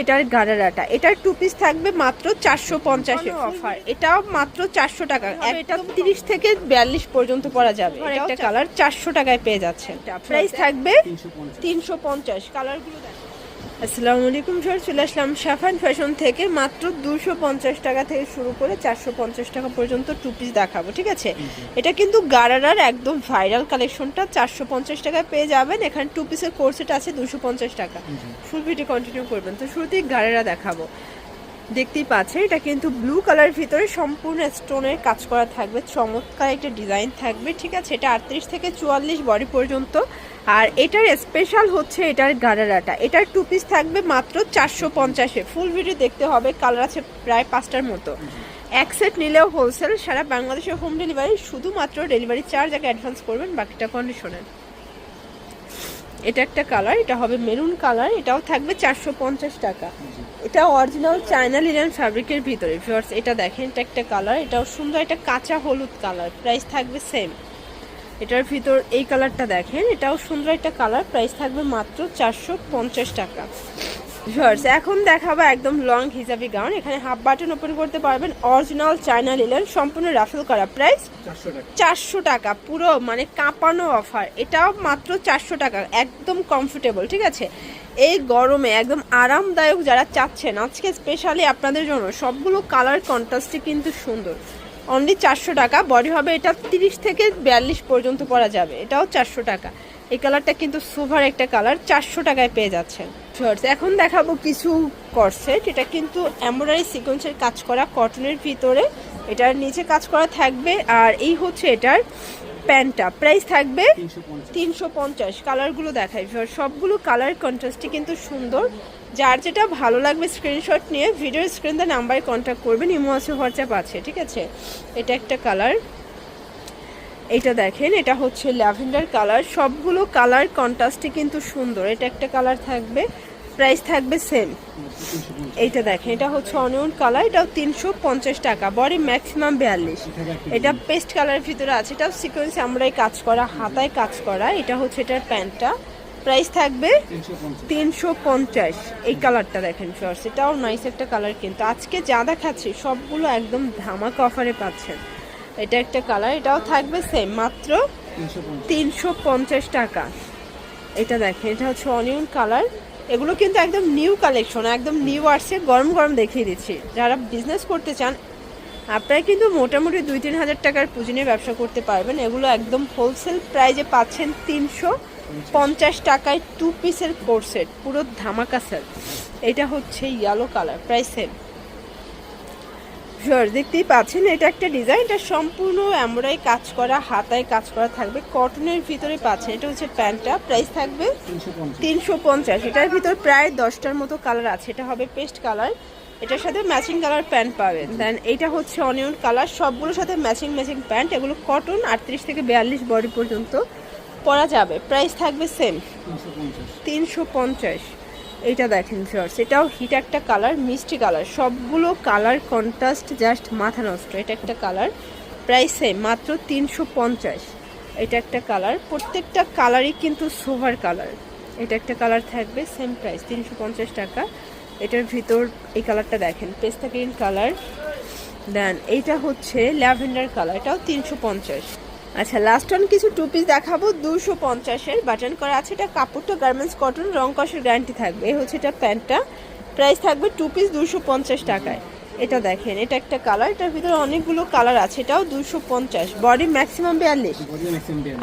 এটার গারারাটা এটার two piece থাকবে মাত্র চারশো পঞ্চাশে অফার এটাও মাত্র চারশো টাকা। এটা তিরিশ থেকে বিয়াল্লিশ পর্যন্ত পরা যাবে। একটা কালার চারশো টাকায় পেয়ে যাচ্ছেন প্রাইস থাকবে তিনশো পঞ্চাশ। কালারগুলো আসসালামু আলাইকুম স্যার চলে আসলাম সাফান ফ্যাশন থেকে। মাত্র দুশো পঞ্চাশ টাকা থেকে শুরু করে চারশো পঞ্চাশ টাকা পর্যন্ত টু পিস দেখাবো ঠিক আছে? এটা কিন্তু গারারার একদম ভাইরাল কালেকশনটা চারশো পঞ্চাশ টাকায় পেয়ে যাবেন। এখানে টু পিসের কোর্সেট আছে দুশো পঞ্চাশ টাকা। ফুল ভিডিও কন্টিনিউ করবেন। তো শুরুতেই গারারা দেখাবো। দেখতেই পাচ্ছে এটা কিন্তু ব্লু কালার ভিতরে সম্পূর্ণ স্টোনের কাজ করা থাকবে চমৎকার একটা ডিজাইন থাকবে ঠিক আছে? এটা আটত্রিশ থেকে চুয়াল্লিশ বডি পর্যন্ত আর এটার স্পেশাল হচ্ছে এটার গারারাটা এটার টু পিস থাকবে মাত্র চারশো পঞ্চাশে। ফুল ভিডিও দেখতে হবে কালার আছে প্রায় পাঁচটার মতো। এক সেট নিলেও হোলসেল সারা বাংলাদেশের হোম ডেলিভারি শুধুমাত্র ডেলিভারি চার্জ আগে অ্যাডভান্স করবেন বাকিটা কন্ডিশনের এটা একটা কালার, এটা হবে মেরুন কালার, এটাও থাকবে চারশো পঞ্চাশ টাকা। এটা অরিজিনাল চায়না লিনেন ফ্যাব্রিকের ভিতরে ভিওর্স এটা দেখেন, এটা একটা কালার, এটাও সুন্দর একটা কাঁচা হলুদ কালার প্রাইস থাকবে সেম এটার ভিতর, এই কালারটা দেখেন, এটাও সুন্দর একটা কালার প্রাইস থাকবে মাত্র চারশো পঞ্চাশ টাকা। ভিউয়ার্স এখন দেখাবো একদম লং হিজাবি গাউন এখানে হাফ বাটন ওপেন করতে পারবেন অরিজিনাল চায়না লিলেন সম্পূর্ণ রাফেল করা প্রাইস চারশো টাকা। পুরো মানে কাঁপানো অফার এটাও মাত্র চারশো টাকা একদম কমফোর্টেবল ঠিক আছে? এই গরমে একদম আরামদায়ক যারা চাচ্ছেন আজকে স্পেশালি আপনাদের জন্য সবগুলো কালার কন্ট্রাস্টই কিন্তু সুন্দর। অনলি চারশো টাকা বডি হবে এটা তিরিশ থেকে বিয়াল্লিশ পর্যন্ত পরা যাবে এটাও চারশো টাকা। এই কালারটা কিন্তু সুভার একটা কালার চারশো টাকায় পেয়ে যাচ্ছেন। শর্টস এখন দেখাবো কিছু করসেট এটা কিন্তু এমব্রয়ডারি সিকোয়েন্সের কাজ করা কটনের ভিতরে। এটার নিচে কাজ করা থাকবে। আর এই হচ্ছে এটার প্যান্টটা। প্রাইস থাকবে তিনশো পঞ্চাশ। কালারগুলো দেখাই সবগুলো কালার কন্ট্রাস্টই কিন্তু সুন্দর। যার যেটা ভালো লাগবে স্ক্রিনশট নিয়ে ভিডিও স্ক্রিন স্ক্রিনতে নাম্বারে কন্ট্যাক্ট করবেন। ইমো আছে হোয়াটসঅ্যাপ আছে, ঠিক আছে? এটা একটা কালার এটা দেখেন, এটা হচ্ছে ল্যাভেন্ডার কালার সবগুলো কালার কন্ট্রাস্টে কিন্তু সুন্দর। এটা একটা কালার থাকবে। প্রাইস থাকবে সেম। এইটা দেখেন, এটা হচ্ছে অনিয়ন কালার, এটাও তিনশো পঞ্চাশ টাকা, বডি ম্যাক্সিমাম বিয়াল্লিশ। এটা পেস্ট কালারের ভিতরে আছে, এটাও সিকোয়েন্স আমরাই কাজ করা, হাতায় কাজ করা, এটা হচ্ছে এটার প্যান্টটা। প্রাইস থাকবে তিনশো পঞ্চাশ, এই কালারটা দেখেন শর্টস এটাও নাইস একটা কালার কিন্তু। আজকে যা দেখাচ্ছি, সবগুলো একদম ধামাকা অফারে পাচ্ছেন। এটা একটা কালার, এটাও থাকবে সেম, মাত্র তিনশো পঞ্চাশ টাকা। এটা দেখেন, এটা হচ্ছে অনিয়ন কালার এগুলো কিন্তু একদম নিউ কালেকশন একদম নিউ আসছে, গরম গরম দেখিয়ে দিচ্ছি। যারা বিজনেস করতে চান, আপনারা কিন্তু মোটামুটি দুই তিন হাজার টাকার পুঁজি নিয়ে ব্যবসা করতে পারবেন। এগুলো একদম হোলসেল প্রাইজে পাচ্ছেন তিনশো পঞ্চাশ টাকায় টু পিসের কোর্সেট পুরো ধামাকা সেল এটা হচ্ছে ইয়েলো কালার প্রাইস সেম দেখতেই পাচ্ছেন এটা একটা ডিজাইন এটা সম্পূর্ণ এমরাই কাজ করা হাতায় কাজ করা থাকবে। কটনের ভিতরে পাচ্ছেন এটা হচ্ছে প্যান্টটা প্রাইস থাকবে তিনশো পঞ্চাশ। এটার ভিতর প্রায় দশটার মতো কালার আছে এটা হবে পেস্ট কালার এটার সাথে ম্যাচিং কালার প্যান্ট পাবেন। দেন এটা হচ্ছে অনিয়ন কালার সবগুলোর সাথে ম্যাচিং ম্যাচিং প্যান্ট এগুলো কটন আটত্রিশ থেকে বিয়াল্লিশ বডি পর্যন্ত পরা যাবে। প্রাইস থাকবে সেম তিনশো পঞ্চাশ। এইটা দেখেন শর্টস এটাও হিট একটা কালার মিষ্টি কালার সবগুলো কালার কন্ট্রাস্ট জাস্ট মাথা নষ্ট, এটা একটা কালার প্রাইস সেম মাত্র তিনশো পঞ্চাশ। এটা একটা কালার প্রত্যেকটা কালারই কিন্তু সোভার কালার এটা একটা কালার থাকবে সেম প্রাইস তিনশো পঞ্চাশ টাকা। এটার ভিতর, এই কালারটা দেখেন পেস্তা গ্রিন কালার দেন এইটা হচ্ছে ল্যাভেন্ডার কালার এটাও তিনশো পঞ্চাশ। আচ্ছা লাস্ট অন কিছু টু পিস দেখাবো। দুশো পঞ্চাশের বাটন করা আছে। এটা কাপড়টা গার্মেন্টস কটন রং কষের গ্যারান্টি থাকবে। এই হচ্ছে এটা প্যান্টটা। প্রাইস থাকবে টু পিস দুশো পঞ্চাশ টাকায়। এটা দেখেন এটা একটা কালার এটার ভিতরে অনেকগুলো কালার আছে। এটাও দুশো পঞ্চাশ। বডি ম্যাক্সিমাম বিয়াল্লিশ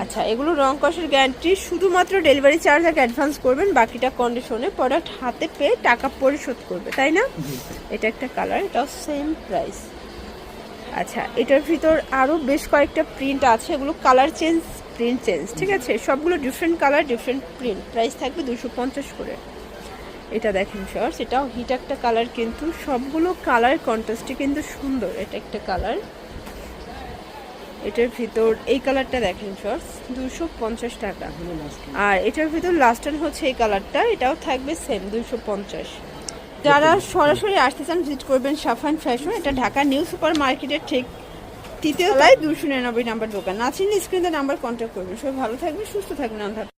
আচ্ছা এগুলো রং কষের গ্যারান্টি শুধুমাত্র ডেলিভারি চার্জ আগে অ্যাডভান্স করবেন। বাকিটা কন্ডিশনে প্রোডাক্ট হাতে পেয়ে টাকা পরিশোধ করবে। তাই না? এটা একটা কালার এটাও সেম প্রাইস আচ্ছা এটার ভিতর আরও বেশ কয়েকটা প্রিন্ট আছে, এগুলো কালার চেঞ্জ প্রিন্ট চেঞ্জ ঠিক আছে? সবগুলো different colour different print price থাকবে দুশো পঞ্চাশ করে। এটা দেখেন শর্টস এটাও হিট একটা কালার কিন্তু, সবগুলো কালার কন্ট্রাস্টে কিন্তু সুন্দর, এটা একটা কালার এটার ভিতর, এই কালারটা দেখেন শর্টস দুশো পঞ্চাশ টাকা। আর এটার ভিতর লাস্ট হচ্ছে এই কালারটা এটাও থাকবে সেম দুশো পঞ্চাশ। যারা সরাসরি আসতে চান ভিজিট করবেন সাফান ফ্যাশন এটা ঢাকা নিউ সুপার মার্কেটের ঠিক তৃতীয় তলায় দুশো নিরানব্বই নাম্বার দোকান আছেন স্ক্রিনে নাম্বার কন্ট্যাক্ট করবেন সবাই ভালো থাকবেন সুস্থ থাকবেন হাফেজ।